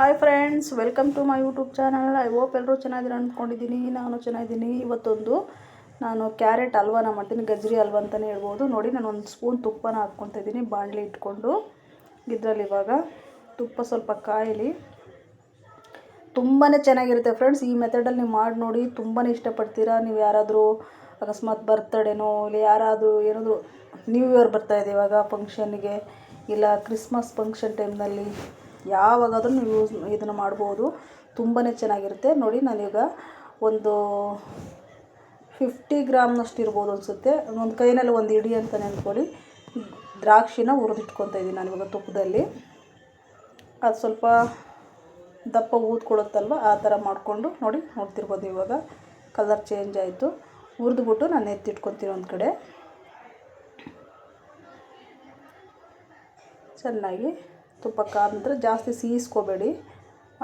Hi friends welcome to my YouTube channel I hope ಎಲ್ಲರೂ ಚೆನ್ನಾಗಿದ್ದೀರ ಅಂದ್ಕೊಂಡಿದ್ದೀನಿ. ನಾನು ಚೆನ್ನಾಗಿದ್ದೀನಿ. ಇವತ್ತೊಂದು ನಾನು ಕ್ಯಾರೆಟ್ ಹಲ್ವಾನ ಮಾಡ್ತೀನಿ, ಗಜ್ರಿ ಹಲ್ವ ಅಂತಲೇ ಹೇಳ್ಬೋದು. ನೋಡಿ, ನಾನು ಒಂದು ಸ್ಪೂನ್ ತುಪ್ಪನ ಹಾಕ್ಕೊತಾ ಇದ್ದೀನಿ, ಬಾಣಲೆ ಇಟ್ಕೊಂಡು. ಇದರಲ್ಲಿ ಇವಾಗ ತುಪ್ಪ ಸ್ವಲ್ಪ ಕಾಯಲಿ. ತುಂಬಾ ಚೆನ್ನಾಗಿರುತ್ತೆ ಫ್ರೆಂಡ್ಸ್ ಈ ಮೆಥಡಲ್ಲಿ ನೀವು ಮಾಡಿ ನೋಡಿ ತುಂಬಾ ಇಷ್ಟಪಡ್ತೀರಾ. ನೀವು ಯಾರಾದರೂ ಅಕಸ್ಮಾತ್ ಬರ್ತಡೇನೋ ಇಲ್ಲ ಯಾರಾದರೂ ಏನಾದರೂ ನ್ಯೂ ಇಯರ್ ಬರ್ತಾಯಿದೆ ಇವಾಗ ಫಂಕ್ಷನ್ಗೆ ಇಲ್ಲ ಕ್ರಿಸ್ಮಸ್ ಫಂಕ್ಷನ್ ಟೈಮ್ನಲ್ಲಿ ಯಾವಾಗಾದ್ರೂ ನೀವು ಯೂಸ್ ಇದನ್ನು ಮಾಡ್ಬೋದು. ತುಂಬಾ ಚೆನ್ನಾಗಿರುತ್ತೆ. ನೋಡಿ, ನಾನೀಗ ಒಂದು ಫಿಫ್ಟಿ ಗ್ರಾಮ್ನಷ್ಟು ಇರ್ಬೋದು ಅನಿಸುತ್ತೆ. ಒಂದು ಕೈನಲ್ಲಿ ಒಂದು ಇಡಿ ಅಂತ ನೆನ್ಕೊಳ್ಳಿ. ದ್ರಾಕ್ಷಿನ ಹುರಿದಿಟ್ಕೊತಾ ಇದ್ದೀನಿ ನಾನು ಇವಾಗ ತುಪ್ಪದಲ್ಲಿ. ಅದು ಸ್ವಲ್ಪ ದಪ್ಪ ಊದ್ಕೊಳ್ಳುತ್ತಲ್ವ? ಆ ಥರ ಮಾಡಿಕೊಂಡು ನೋಡಿ, ನೋಡ್ತಿರ್ಬೋದು ಇವಾಗ. ಕಲರ್ ಚೇಂಜ್ ಆಯಿತು. ಹುರಿದ್ಬಿಟ್ಟು ನಾನು ಎತ್ತಿಟ್ಕೊತೀನಿ ಒಂದು ಕಡೆ. ಚೆನ್ನಾಗಿ ತುಪ್ಪ ಕಾದ ನಂತರ ಜಾಸ್ತಿ ಸೀಸ್ಕೋಬೇಡಿ.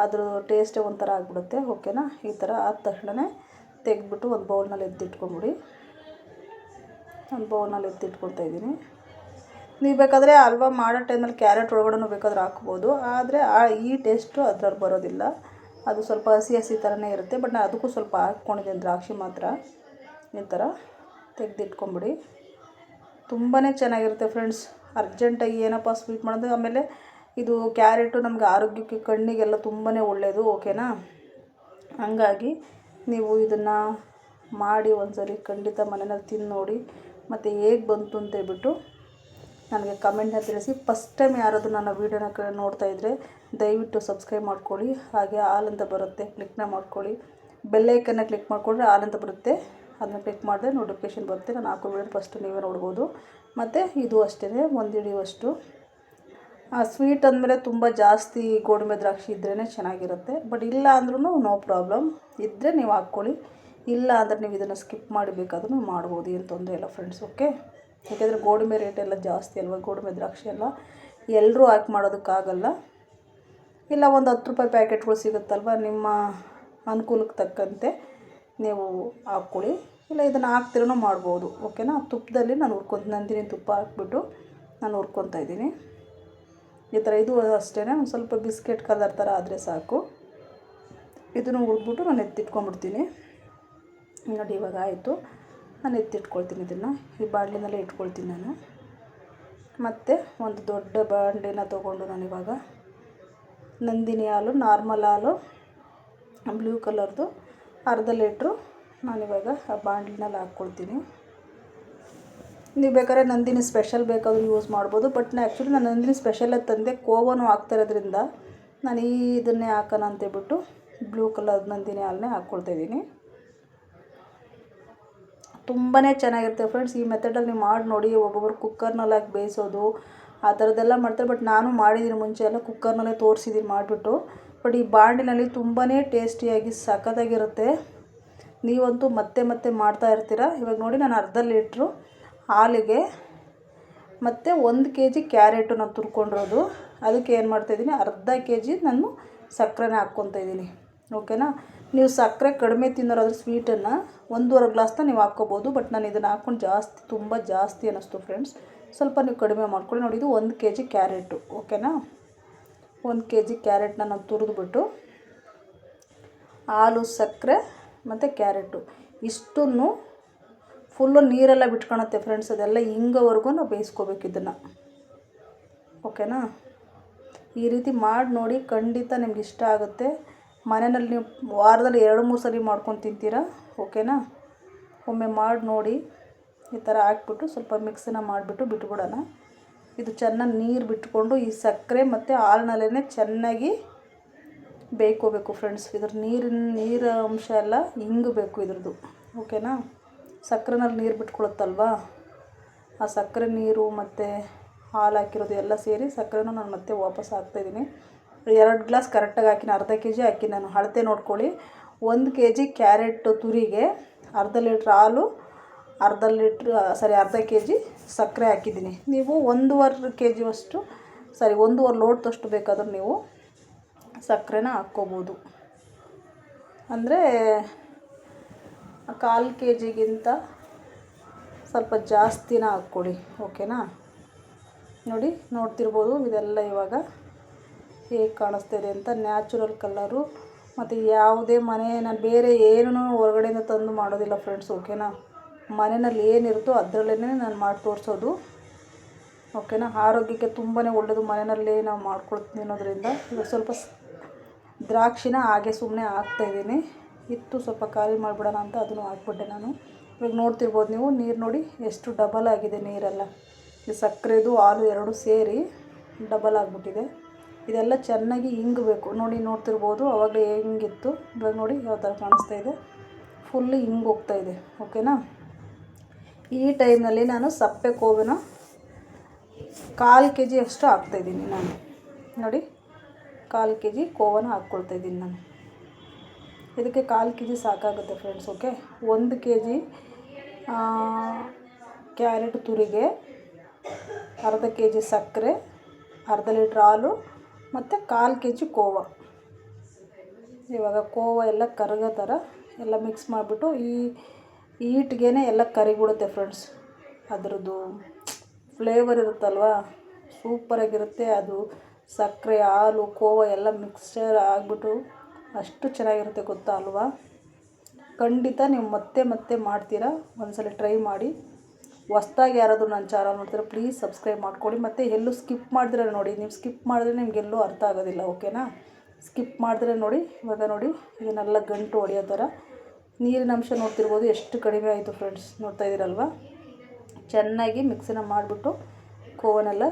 ಅದ್ರ ಟೇಸ್ಟೇ ಒಂಥರ ಆಗಿಬಿಡುತ್ತೆ. ಓಕೆನಾ ಈ ಥರ ಆದ ತಕ್ಷಣವೇ ತೆಗೆದ್ಬಿಟ್ಟು ಒಂದು ಬೌಲ್ನಲ್ಲಿ ಎತ್ತಿಟ್ಕೊಂಬಿಡಿ. ಒಂದು ಬೌಲ್ನಲ್ಲಿ ಎತ್ತಿಟ್ಕೊತಾ ಇದ್ದೀನಿ. ನೀವು ಬೇಕಾದರೆ ಹಲ್ವಾ ಮಾಡೋ ಟೈಮಲ್ಲಿ ಕ್ಯಾರೆಟ್ ಒಳಗಡೆ ಬೇಕಾದ್ರೆ ಹಾಕ್ಬೋದು. ಆದರೆ ಆ ಈ ಟೇಸ್ಟು ಅದ್ರಲ್ಲಿ ಬರೋದಿಲ್ಲ. ಅದು ಸ್ವಲ್ಪ ಹಸಿ ಹಸಿ ಥರನೇ ಇರುತ್ತೆ. ಬಟ್ ನಾನು ಅದಕ್ಕೂ ಸ್ವಲ್ಪ ಹಾಕ್ಕೊಂಡಿದ್ದೀನಿ ದ್ರಾಕ್ಷಿ ಮಾತ್ರ. ಈ ಥರ ತೆಗೆದಿಟ್ಕೊಂಬಿಡಿ. ತುಂಬಾ ಚೆನ್ನಾಗಿರುತ್ತೆ ಫ್ರೆಂಡ್ಸ್ ಅರ್ಜೆಂಟಾಗಿ ಏನಪ್ಪ ಸ್ವೀಟ್ ಮಾಡೋದು? ಆಮೇಲೆ ಇದು ಕ್ಯಾರೆಟು ನಮಗೆ ಆರೋಗ್ಯಕ್ಕೆ ಕಣ್ಣಿಗೆಲ್ಲ ತುಂಬಾ ಒಳ್ಳೆಯದು ಓಕೆನಾ? ಹಂಗಾಗಿ ನೀವು ಇದನ್ನು ಮಾಡಿ ಒಂದ್ಸರಿ ಖಂಡಿತ ಮನೆಯಲ್ಲಿ ತಿಂದು ನೋಡಿ, ಮತ್ತು ಹೇಗೆ ಬಂತು ಅಂತ ಹೇಳ್ಬಿಟ್ಟು ನನಗೆ ಕಮೆಂಟ್ನ ತಿಳಿಸಿ. ಫಸ್ಟ್ ಟೈಮ್ ಯಾರಾದರೂ ನನ್ನ ವೀಡಿಯೋನ ಕ ನೋಡ್ತಾ ಇದ್ದರೆ ದಯವಿಟ್ಟು ಸಬ್ಸ್ಕ್ರೈಬ್ ಮಾಡ್ಕೊಳ್ಳಿ, ಹಾಗೆ ಆಲ್ ಬರುತ್ತೆ ಕ್ಲಿಕ್ನ ಮಾಡ್ಕೊಳ್ಳಿ. ಬೆಲ್ಲೈಕನ್ನ ಕ್ಲಿಕ್ ಮಾಡಿಕೊಂಡ್ರೆ ಆಲ್ ಬರುತ್ತೆ, ಅದನ್ನ ಕ್ಲಿಕ್ ಮಾಡಿದ್ರೆ ನೋಟಿಫಿಕೇಷನ್ ಬರುತ್ತೆ. ನಾನು ಹಾಕೋ ವೀಡಿಯೋ ಫಸ್ಟು ನೀವೇ ನೋಡ್ಬೋದು. ಮತ್ತು ಇದು ಅಷ್ಟೇ ಒಂದು ಹಿಡಿಯುವಷ್ಟು. ಸ್ವೀಟ್ ಅಂದಮೇಲೆ ತುಂಬ ಜಾಸ್ತಿ ಗೋಡಂಬಿ ದ್ರಾಕ್ಷಿ ಇದ್ರೇ ಚೆನ್ನಾಗಿರುತ್ತೆ. ಬಟ್ ಇಲ್ಲ ಅಂದ್ರೂ ನೋ ಪ್ರಾಬ್ಲಮ್ ಇದ್ದರೆ ನೀವು ಹಾಕ್ಕೊಳ್ಳಿ. ಇಲ್ಲ ಅಂದರೆ ನೀವು ಇದನ್ನು ಸ್ಕಿಪ್ ಮಾಡಬೇಕಾದ್ರೂ ಮಾಡ್ಬೋದು, ಏನು ತೊಂದರೆ ಇಲ್ಲ ಫ್ರೆಂಡ್ಸ್ ಓಕೆ ಯಾಕೆಂದರೆ ಗೋಡಂಬಿ ರೇಟ್ ಎಲ್ಲ ಜಾಸ್ತಿ ಅಲ್ವಾ? ಗೋಡಂಬಿ ದ್ರಾಕ್ಷಿ ಎಲ್ಲ ಎಲ್ಲರೂ ಹಾಕಿ ಮಾಡೋದಕ್ಕಾಗಲ್ಲ. ಇಲ್ಲ ಒಂದು ಹತ್ತು ರೂಪಾಯಿ ಪ್ಯಾಕೆಟ್ಗಳು ಸಿಗುತ್ತಲ್ವ? ನಿಮ್ಮ ಅನುಕೂಲಕ್ಕೆ ತಕ್ಕಂತೆ ನೀವು ಹಾಕ್ಕೊಳ್ಳಿ. ಇಲ್ಲ ಇದನ್ನು ಹಾಕ್ತಿರೋ ಮಾಡ್ಬೋದು ಓಕೆನಾ ತುಪ್ಪದಲ್ಲಿ ನಾನು ಹುರ್ಕೊಂತ ನಂದಿನಿ ತುಪ್ಪ ಹಾಕ್ಬಿಟ್ಟು ನಾನು ಹುರ್ಕೊತಾ ಇದ್ದೀನಿ. ಈ ಥರ ಇದು ಅಷ್ಟೇ ಒಂದು ಸ್ವಲ್ಪ ಬಿಸ್ಕೆಟ್ ಕಲರ್ ಥರ ಆದರೆ ಸಾಕು. ಇದನ್ನು ಹುರಿದ್ಬಿಟ್ಟು ನಾನು ಎತ್ತಿಟ್ಕೊಂಡ್ಬಿಡ್ತೀನಿ. ನೋಡಿ, ಇವಾಗ ಆಯಿತು. ನಾನು ಎತ್ತಿಟ್ಕೊಳ್ತೀನಿ ಇದನ್ನು. ಈ ಬಾಂಡ್ಲಿನಲ್ಲೇ ಇಟ್ಕೊಳ್ತೀನಿ ನಾನು. ಮತ್ತು ಒಂದು ದೊಡ್ಡ ಬಾಣಲಿನ ತೊಗೊಂಡು ನಾನು ಇವಾಗ ನಂದಿನಿ ಹಾಲು, ನಾರ್ಮಲ್ ಹಾಲು, ಬ್ಲೂ ಕಲರ್ದು ಅರ್ಧ ಲೀಟ್ರು ನಾನಿವಾಗ ಆ ಬಾಂಡ್ಲಿನಲ್ಲಿ ಹಾಕ್ಕೊಳ್ತೀನಿ. ನೀವು ಬೇಕಾದ್ರೆ ನಂದಿನಿ ಸ್ಪೆಷಲ್ ಬೇಕಾದರೂ ಯೂಸ್ ಮಾಡ್ಬೋದು. ಬಟ್ ನಾ ಆ್ಯಕ್ಚುಲಿ ನಾನು ನಂದಿನಿ ಸ್ಪೆಷಲೇ ತಂದೆ ಕೋವನು ಹಾಕ್ತಾ ಇರೋದ್ರಿಂದ ನಾನು ಈ ಇದನ್ನೇ ಹಾಕೋಣ ಅಂತೇಳ್ಬಿಟ್ಟು ಬ್ಲೂ ಕಲರ್ ನಂದಿನಿ ಹಾಲನ್ನೇ ಹಾಕ್ಕೊಳ್ತಾಯಿದ್ದೀನಿ ತುಂಬಾ ಚೆನ್ನಾಗಿರುತ್ತೆ ಫ್ರೆಂಡ್ಸ್ ಈ ಮೆಥಡಲ್ಲಿ ನೀವು ಮಾಡಿ ನೋಡಿ ಒಬ್ಬೊಬ್ಬರು ಕುಕ್ಕರ್ನಲ್ಲಿ ಹಾಕಿ ಬೇಯಿಸೋದು, ಆ ಥರದ್ದೆಲ್ಲ ಮಾಡ್ತಾರೆ. ಬಟ್ ನಾನು ಮಾಡಿದ್ದೀನಿ ಮುಂಚೆ ಎಲ್ಲ ಕುಕ್ಕರ್ನಲ್ಲೇ ತೋರಿಸಿದ್ದೀನಿ ಮಾಡಿಬಿಟ್ಟು. ಬಟ್ ಈ ಬಾಂಡಿನಲ್ಲಿ ತುಂಬಾ ಟೇಸ್ಟಿಯಾಗಿ ಸಖತ್ತಾಗಿರುತ್ತೆ. ನೀವಂತೂ ಮತ್ತೆ ಮತ್ತೆ ಮಾಡ್ತಾ ಇರ್ತೀರ? ಇವಾಗ ನೋಡಿ, ನಾನು ಅರ್ಧ ಲೀಟ್ರು ಹಾಲಿಗೆ ಮತ್ತು ಒಂದು ಕೆ ಜಿ ಕ್ಯಾರೆಟು ನಾನು ತುರ್ಕೊಂಡಿರೋದು. ಅದಕ್ಕೆ ಏನು ಮಾಡ್ತಾಯಿದ್ದೀನಿ ಅರ್ಧ ಕೆ ಜಿ ನಾನು ಸಕ್ಕರೆನ ಹಾಕ್ಕೊತಾ ಇದ್ದೀನಿ. ಓಕೆನಾ? ನೀವು ಸಕ್ಕರೆ ಕಡಿಮೆ ತಿನ್ನೋರಾದ್ರೆ ಸ್ವೀಟನ್ನು ಒಂದೂವರೆ ಗ್ಲಾಸ್ನ ನೀವು ಹಾಕ್ಕೋಬೋದು, ಬಟ್ ನಾನು ಇದನ್ನು ಹಾಕ್ಕೊಂಡು ಜಾಸ್ತಿ, ತುಂಬ ಜಾಸ್ತಿ ಅನ್ನಿಸ್ತು ಫ್ರೆಂಡ್ಸ್. ಸ್ವಲ್ಪ ನೀವು ಕಡಿಮೆ ಮಾಡ್ಕೊಳ್ಳಿ. ನೋಡಿ, ಇದು ಒಂದು ಕೆ ಜಿ ಕ್ಯಾರೆಟು, ಓಕೆನಾ? ಒಂದು ಕೆ ಜಿ ಕ್ಯಾರೆಟ್ನ ನಾನು ತುರಿದ್ಬಿಟ್ಟು ಹಾಲು, ಸಕ್ಕರೆ ಮತ್ತು ಕ್ಯಾರೆಟು ಇಷ್ಟನ್ನು ಫುಲ್ಲು ನೀರೆಲ್ಲ ಬಿಟ್ಕೊಳತ್ತೆ ಫ್ರೆಂಡ್ಸ್ ಅದೆಲ್ಲ ಹಿಂಗೋವರೆಗೂ ನಾವು ಬೇಯಿಸ್ಕೋಬೇಕು ಇದನ್ನು. ಓಕೆನಾ? ಈ ರೀತಿ ಮಾಡಿ ನೋಡಿ ಖಂಡಿತ ನಿಮ್ಗೆ ಇಷ್ಟ ಆಗುತ್ತೆ. ಮನೆಯಲ್ಲಿ ನೀವು ವಾರದಲ್ಲಿ ಎರಡು, ಮೂರು ಸರಿ ಮಾಡ್ಕೊಂಡು ತಿಂತೀರಾ? ಓಕೆನಾ? ಒಮ್ಮೆ ಮಾಡಿ ನೋಡಿ. ಈ ಥರ ಹಾಕ್ಬಿಟ್ಟು ಸ್ವಲ್ಪ ಮಿಕ್ಸನ್ನ ಮಾಡಿಬಿಟ್ಟು ಬಿಟ್ಬಿಡೋಣ. ಇದು ಚೆನ್ನಾಗಿ ನೀರು ಬಿಟ್ಕೊಂಡು ಈ ಸಕ್ಕರೆ ಮತ್ತು ಹಾಲಿನಲ್ಲೇ ಚೆನ್ನಾಗಿ ಬೇಯ್ಕೋಬೇಕು ಫ್ರೆಂಡ್ಸ್ ಇದ್ರ ನೀರಿನ, ನೀರು ಅಂಶ ಎಲ್ಲ ಹಿಂಗಬೇಕು ಇದ್ರದ್ದು. ಓಕೆನಾ? ಸಕ್ಕರೆನಲ್ಲಿ ನೀರು ಬಿಟ್ಕೊಳುತ್ತಲ್ವ? ಆ ಸಕ್ಕರೆ ನೀರು ಮತ್ತು ಹಾಲು ಹಾಕಿರೋದು ಎಲ್ಲ ಸೇರಿ ಸಕ್ಕರೆನೂ ನಾನು ಮತ್ತೆ ವಾಪಸ್ ಹಾಕ್ತಾಯಿದ್ದೀನಿ ಎರಡು ಗ್ಲಾಸ್ ಕರೆಕ್ಟಾಗಿ ಹಾಕಿನ, ಅರ್ಧ ಕೆ ಜಿ ಹಾಕಿ ನಾನು. ಅಳತೆ ನೋಡ್ಕೊಳ್ಳಿ. ಒಂದು ಕೆ ಜಿ ಕ್ಯಾರೆಟ್ ತುರಿಗೆ, ಅರ್ಧ ಲೀಟ್ರ್ ಹಾಲು, ಅರ್ಧ ಲೀಟ್ರ್ ಸಾರಿ, ಅರ್ಧ ಕೆ ಜಿ ಸಕ್ಕರೆ ಹಾಕಿದ್ದೀನಿ. ನೀವು ಒಂದೂವರೆ ಕೆ ಜಿಯಷ್ಟು ಸಾರಿ, ಒಂದೂವರೆ ಲೋಟದಷ್ಟು ಬೇಕಾದರೂ ನೀವು ಸಕ್ಕರೆನ ಹಾಕ್ಕೋಬೋದು. ಅಂದರೆ ಕಾಲು ಕೆ ಜಿಗಿಂತ ಸ್ವಲ್ಪ ಜಾಸ್ತಿನ ಹಾಕ್ಕೊಡಿ ಓಕೆನಾ? ನೋಡಿ, ನೋಡ್ತಿರ್ಬೋದು, ಇದೆಲ್ಲ ಇವಾಗ ಹೇಗೆ ಕಾಣಿಸ್ತಿದೆ ಅಂತ. ನ್ಯಾಚುರಲ್ ಕಲರು, ಮತ್ತು ಯಾವುದೇ ಮನೆ ನಾನು ಬೇರೆ ಏನೂ ಹೊರಗಡೆಯಿಂದ ತಂದು ಮಾಡೋದಿಲ್ಲ ಫ್ರೆಂಡ್ಸ್, ಓಕೆನಾ? ಮನೆಯಲ್ಲಿ ಏನಿರುತ್ತೋ ಅದರಲ್ಲೇ ನಾನು ಮಾಡಿ ತೋರಿಸೋದು, ಓಕೆನಾ? ಆರೋಗ್ಯಕ್ಕೆ ತುಂಬಾ ಒಳ್ಳೆಯದು ಮನೆಯಲ್ಲೇ ನಾವು ಮಾಡ್ಕೊಳ್ತೀನಿ ಅನ್ನೋದ್ರಿಂದ ಇವಾಗ ಸ್ವಲ್ಪ ದ್ರಾಕ್ಷಿನ ಹಾಗೆ ಸುಮ್ಮನೆ ಹಾಕ್ತಾಯಿದ್ದೀನಿ ಇತ್ತು. ಸ್ವಲ್ಪ ಖಾಲಿ ಮಾಡಿಬಿಡೋಣ ಅಂತ ಅದನ್ನು ಹಾಕ್ಬಿಟ್ಟೆ ನಾನು. ಇವಾಗ ನೋಡ್ತಿರ್ಬೋದು ನೀವು, ನೀರು ನೋಡಿ ಎಷ್ಟು ಡಬಲ್ ಆಗಿದೆ ನೀರೆಲ್ಲ. ಈ ಸಕ್ಕರೆದು, ಹಾಲು ಎರಡು ಸೇರಿ ಡಬಲ್ ಆಗಿಬಿಟ್ಟಿದೆ. ಇದೆಲ್ಲ ಚೆನ್ನಾಗಿ ಹಿಂಗಬೇಕು ನೋಡಿ, ನೋಡ್ತಿರ್ಬೋದು ಅವಾಗಲೇ ಹೆಂಗಿತ್ತು. ಇವಾಗ ನೋಡಿ ಯಾವ ಥರ ಕಾಣಿಸ್ತಾ ಇದೆ. ಫುಲ್ಲು ಹಿಂಗೆ ಹೋಗ್ತಾ ಇದೆ. ಓಕೆನಾ ಈ ಟೈಮ್ನಲ್ಲಿ ನಾನು ಸಪ್ಪೆ ಕೋವಿನ ಕಾಲು ಕೆ ಜಿ ಅಷ್ಟು ಹಾಕ್ತಾಯಿದ್ದೀನಿ ನಾನು. ನೋಡಿ, ಕಾಲು ಕೆ ಜಿ ಕೋವನ ಹಾಕ್ಕೊಳ್ತಾಯಿದ್ದೀನಿ ನಾನು. ಇದಕ್ಕೆ ಕಾಲು ಕೆ ಜಿ ಸಾಕಾಗುತ್ತೆ ಫ್ರೆಂಡ್ಸ್ ಓಕೆ ಒಂದು ಕೆ ಜಿ ಕ್ಯಾರೆಟ್ ತುರಿಗೆ, ಅರ್ಧ ಕೆ ಜಿ ಸಕ್ಕರೆ, ಅರ್ಧ ಲೀಟ್ರ್ ಹಾಲು ಮತ್ತು ಕಾಲು ಕೆ ಜಿ ಕೋವ. ಇವಾಗ ಕೋವ ಎಲ್ಲ ಕರಗೋ ಥರ ಎಲ್ಲ ಮಿಕ್ಸ್ ಮಾಡಿಬಿಟ್ಟು ಈ ಈಟ್ಗೆ ಎಲ್ಲ ಕರಿಬಿಡುತ್ತೆ ಫ್ರೆಂಡ್ಸ್ ಅದರದ್ದು ಫ್ಲೇವರ್ ಇರುತ್ತಲ್ವ? ಸೂಪರಾಗಿರುತ್ತೆ ಅದು. ಸಕ್ಕರೆ, ಹಾಲು, ಕೋವ ಎಲ್ಲ ಮಿಕ್ಸ್ಚರ್ ಆಗಿಬಿಟ್ಟು ಅಷ್ಟು ಚೆನ್ನಾಗಿರುತ್ತೆ ಗೊತ್ತಾ ಅಲ್ವಾ? ಖಂಡಿತ ನೀವು ಮತ್ತೆ ಮತ್ತೆ ಮಾಡ್ತೀರಾ? ಒಂದ್ಸಲ ಟ್ರೈ ಮಾಡಿ. ಹೊಸ್ದಾಗಿ ಯಾರಾದರೂ ನನ್ನ ಚಾನಲ್ ನೋಡ್ತೀರ ಪ್ಲೀಸ್ ಸಬ್ಸ್ಕ್ರೈಬ್ ಮಾಡ್ಕೊಳ್ಳಿ. ಮತ್ತು ಎಲ್ಲೂ ಸ್ಕಿಪ್ ಮಾಡಿದ್ರೆ ನೋಡಿ, ನೀವು ಸ್ಕಿಪ್ ಮಾಡಿದ್ರೆ ನಿಮಗೆಲ್ಲೂ ಅರ್ಥ ಆಗೋದಿಲ್ಲ ಓಕೆನಾ ಸ್ಕಿಪ್ ಮಾಡಿದ್ರೆ ನೋಡಿ, ಇವಾಗ ನೋಡಿ ಇದನ್ನೆಲ್ಲ ಗಂಟು ಹೊಡೆಯೋ ಥರ. ನೀರಿನ ಅಂಶ ನೋಡ್ತಿರ್ಬೋದು, ಎಷ್ಟು ಕಡಿಮೆ ಆಯಿತು ಫ್ರೆಂಡ್ಸ್ ನೋಡ್ತಾ ಇದ್ದೀರಲ್ವ? ಚೆನ್ನಾಗಿ ಮಿಕ್ಸನ್ನ ಮಾಡಿಬಿಟ್ಟು, ಕೋವನೆಲ್ಲ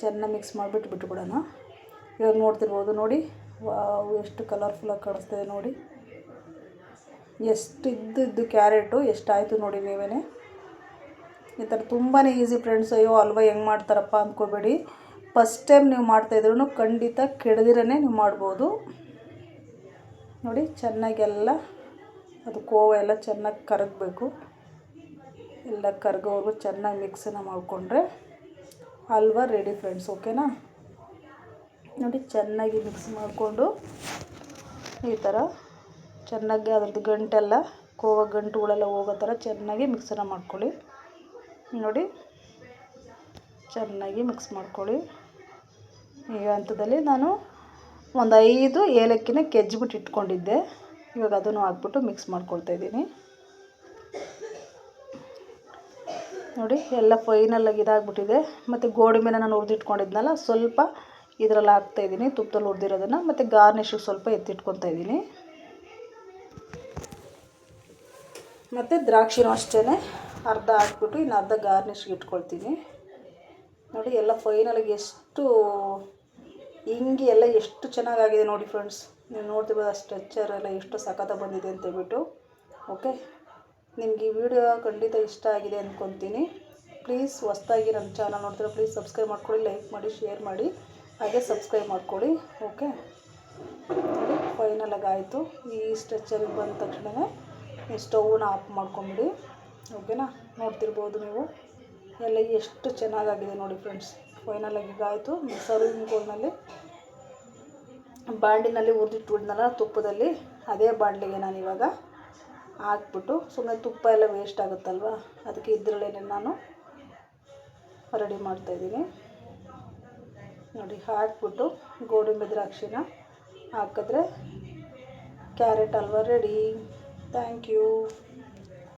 ಚೆನ್ನಾಗಿ ಮಿಕ್ಸ್ ಮಾಡಿಬಿಟ್ಟು ಬಿಟ್ಬಿಡೋಣ. ಇವಾಗ ನೋಡ್ತಿರ್ಬೋದು, ನೋಡಿ. ವಾವ್, ಎಷ್ಟು ಕಲರ್ಫುಲ್ಲಾಗಿ ಕಾಣಿಸ್ತಿದೆ ನೋಡಿ. ಎಷ್ಟು ಇದ್ದಿದ್ದು ಕ್ಯಾರೆಟು, ಎಷ್ಟಾಯಿತು ನೋಡಿ ನೀವೇ ಈ ಥರ ತುಂಬಾ ಈಸಿ ಫ್ರೆಂಡ್ಸ್ ಅಯ್ಯೋ, ಅಲ್ವಾ, ಹೆಂಗೆ ಮಾಡ್ತಾರಪ್ಪ ಅಂದ್ಕೋಬೇಡಿ. ಫಸ್ಟ್ ಟೈಮ್ ನೀವು ಮಾಡ್ತಾಯಿದ್ರು ಖಂಡಿತ ಕೆಡದಿರೇ ನೀವು ಮಾಡ್ಬೋದು. ನೋಡಿ, ಚೆನ್ನಾಗೆಲ್ಲ ಅದು ಕೋವ ಎಲ್ಲ ಚೆನ್ನಾಗಿ ಕರಗಬೇಕು. ಎಲ್ಲ ಕರಗೋವರೆಗೂ ಚೆನ್ನಾಗಿ ಮಿಕ್ಸನ್ನು ಮಾಡಿಕೊಂಡ್ರೆ ಹಲ್ವಾ ರೆಡಿ ಫ್ರೆಂಡ್ಸ್ ಓಕೆನಾ ನೋಡಿ, ಚೆನ್ನಾಗಿ ಮಿಕ್ಸ್ ಮಾಡಿಕೊಂಡು ಈ ಥರ ಚೆನ್ನಾಗಿ ಅದ್ರದ್ದು ಗಂಟೆಲ್ಲ, ಕೋವ ಗಂಟುಗಳೆಲ್ಲ ಹೋಗೋ ಥರ ಚೆನ್ನಾಗಿ ಮಿಕ್ಸನ್ನ ಮಾಡ್ಕೊಳ್ಳಿ. ನೋಡಿ, ಚೆನ್ನಾಗಿ ಮಿಕ್ಸ್ ಮಾಡ್ಕೊಳ್ಳಿ. ಈ ಹಂತದಲ್ಲಿ ನಾನು ಒಂದು ಐದು ಏಲಕ್ಕಿನ ಕೆಜ್ಜಿಬಿಟ್ಟು ಇಟ್ಕೊಂಡಿದ್ದೆ. ಇವಾಗ ಅದನ್ನು ಹಾಕ್ಬಿಟ್ಟು ಮಿಕ್ಸ್ ಮಾಡ್ಕೊಳ್ತಾ ಇದ್ದೀನಿ. ನೋಡಿ, ಎಲ್ಲ ಫೈನಲ್ಲಾಗಿ ಇದಾಗ್ಬಿಟ್ಟಿದೆ. ಮತ್ತು ಗೋಡಂಬಿನ ನಾನು ಹುರಿದಿಟ್ಕೊಂಡಿದ್ನಲ್ಲ, ಸ್ವಲ್ಪ ಇದರಲ್ಲಿ ಹಾಕ್ತಾಯಿದ್ದೀನಿ ತುಪ್ಪದಲ್ಲಿ ಹುರಿದಿರೋದನ್ನು, ಮತ್ತು ಗಾರ್ನಿಷಿಗೆ ಸ್ವಲ್ಪ ಎತ್ತಿಟ್ಕೊತಾ ಇದ್ದೀನಿ. ಮತ್ತು ದ್ರಾಕ್ಷಿನೂ ಅಷ್ಟೇ ಅರ್ಧ ಹಾಕ್ಬಿಟ್ಟು ಇನ್ನು ಅರ್ಧ ಗಾರ್ನಿಷ್ಗೆ ಇಟ್ಕೊಳ್ತೀನಿ. ನೋಡಿ, ಎಲ್ಲ ಫೈನಲಾಗಿ ಎಷ್ಟು ಹಿಂಗೆ ಎಲ್ಲ ಎಷ್ಟು ಚೆನ್ನಾಗಾಗಿದೆ ನೋಡಿ ಫ್ರೆಂಡ್ಸ್ ನೀವು ನೋಡ್ತಿರ್ಬೋದು, ಆ ಸ್ಟ್ರೆಚ್ಚರ್ ಎಲ್ಲ ಎಷ್ಟು ಸಖತ ಬಂದಿದೆ ಅಂತ ಹೇಳ್ಬಿಟ್ಟು. ಓಕೆ ನಿಮ್ಗೆ ಈ ವಿಡಿಯೋ ಖಂಡಿತ ಇಷ್ಟ ಆಗಿದೆ ಅಂದ್ಕೊತೀನಿ ಪ್ಲೀಸ್ ಹೊಸ್ದಾಗಿ ನಮ್ಮ ಚಾನಲ್ ನೋಡ್ತೀರಾ ಪ್ಲೀಸ್ ಸಬ್ಸ್ಕ್ರೈಬ್ ಮಾಡ್ಕೊಳ್ಳಿ ಲೈಕ್ ಮಾಡಿ ಶೇರ್ ಮಾಡಿ. ಹಾಗೆ ಸಬ್ಸ್ಕ್ರೈಬ್ ಮಾಡ್ಕೊಳ್ಳಿ ಓಕೆ ನೋಡಿ ಫೈನಲಾಗಿ ಆಯಿತು. ಈ ಸ್ಟ್ರೆಚ್ಚರಿಗೆ ಬಂದ ತಕ್ಷಣವೇ ಈ ಸ್ಟವ್ನ ಆಫ್ ಮಾಡ್ಕೊಂಬಿಡಿ ಓಕೆನಾ ನೋಡ್ತಿರ್ಬೋದು ನೀವು. ಎಲ್ಲ ಎಷ್ಟು ಚೆನ್ನಾಗಾಗಿದೆ ನೋಡಿ ಫ್ರೆಂಡ್ಸ್ ಫೈನಲಾಗಿ ಈಗ ಆಯಿತು. ಸರ್ವಿಂಗ್ ಬೌಲ್ನಲ್ಲಿ ಬಾಂಡಿನಲ್ಲಿ ಹುರಿದಿಟ್ಬಿಡ್ನಲ್ಲ ತುಪ್ಪದಲ್ಲಿ, ಅದೇ ಬಾಂಡ್ಲಿಗೆ ನಾನು ಇವಾಗ ಹಾಕ್ಬಿಟ್ಟು ಸುಮ್ಮನೆ ತುಪ್ಪ ಎಲ್ಲ ವೇಸ್ಟ್ ಆಗುತ್ತಲ್ವ? ಅದಕ್ಕೆ ಇದ್ರಲ್ಲೇ ನಾನು ರೆಡಿ ಮಾಡ್ತಾಯಿದ್ದೀನಿ ನೋಡಿ ಹಾಕ್ಬಿಟ್ಟು ಗೋಡಂಬಿ ದ್ರಾಕ್ಷಿನ ಹಾಕಿದ್ರೆ carrot halwa ready thank you